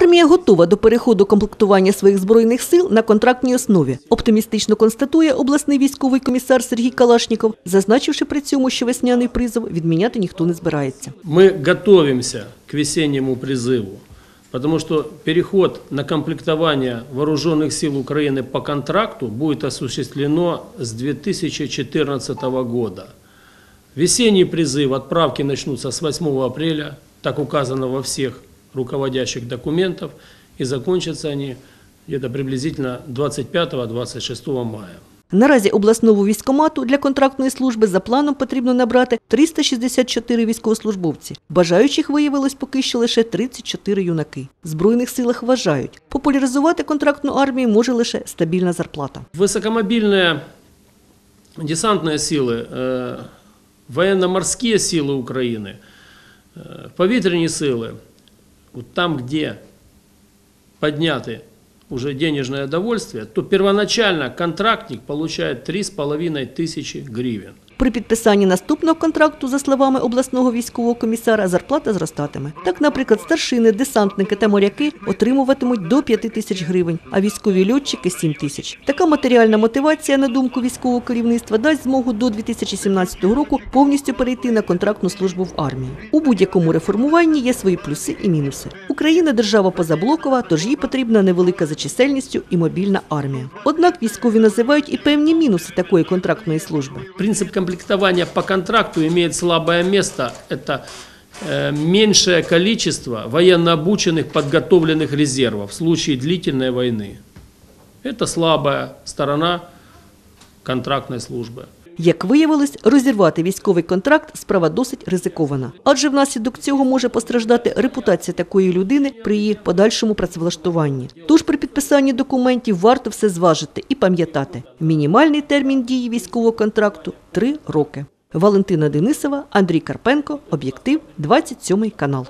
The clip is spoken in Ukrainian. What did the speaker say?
Армія готова до переходу комплектування своїх збройних сил на контрактній основі. Оптимістично констатує обласний військовий комісар Сергій Калашніков, зазначивши при цьому, що весняний призов відміняти ніхто не збирається. Мы готовимся к весеннему призыву, потому что переход на комплектование вооруженных сил Украины по контракту будет осуществлено с 2014 года. Весенний призыв отправки начнутся с 8 апреля, так указано во всех руководящих документах, и закончатся они где-то приблизительно 25-26 мая. Наразі обласного військомату для контрактної служби за планом потрібно набрати 364 військовослужбовці. Бажаючих виявилось поки що лише 34 юнаки. В Збройних силах вважають, популяризувати контрактну армію може лише стабільна зарплата. Высокомобильные десантные силы, э, военно-морские силы Украины, э, повітряні силы, вот там, где подняты уже денежное довольствие, то первоначально контрактник получает 3,5 тысячи гривен. При підписанні наступного контракту, за словами обласного військового комісара, зарплата зростатиме. Так, наприклад, старшини, десантники та моряки отримуватимуть до 5 тисяч гривень, а військові льотчики 7 тисяч. Така матеріальна мотивація, на думку військового керівництва, дасть змогу до 2017 року повністю перейти на контрактну службу в армії. У будь-якому реформуванні є свої плюси і мінуси. Україна держава позаблокова, тож їй потрібна невелика за чисельністю і мобільна армія. Однак військові називають і певні мінуси такої контрактної служби. Принцип комплектования по контракту имеет слабое место. Это э, меньшее количество военно обученных, подготовленных резервов в случае длительной войны. Это слабая сторона контрактной службы. Як виявилось, розірвати військовий контракт справа досить ризикована, адже внаслідок цього може постраждати репутація такої людини при її подальшому працевлаштуванні. Тож при підписанні документів варто все зважити і пам'ятати: мінімальний термін дії військового контракту три роки. Валентина Денисова, Андрій Карпенко, об'єктив, 27 канал.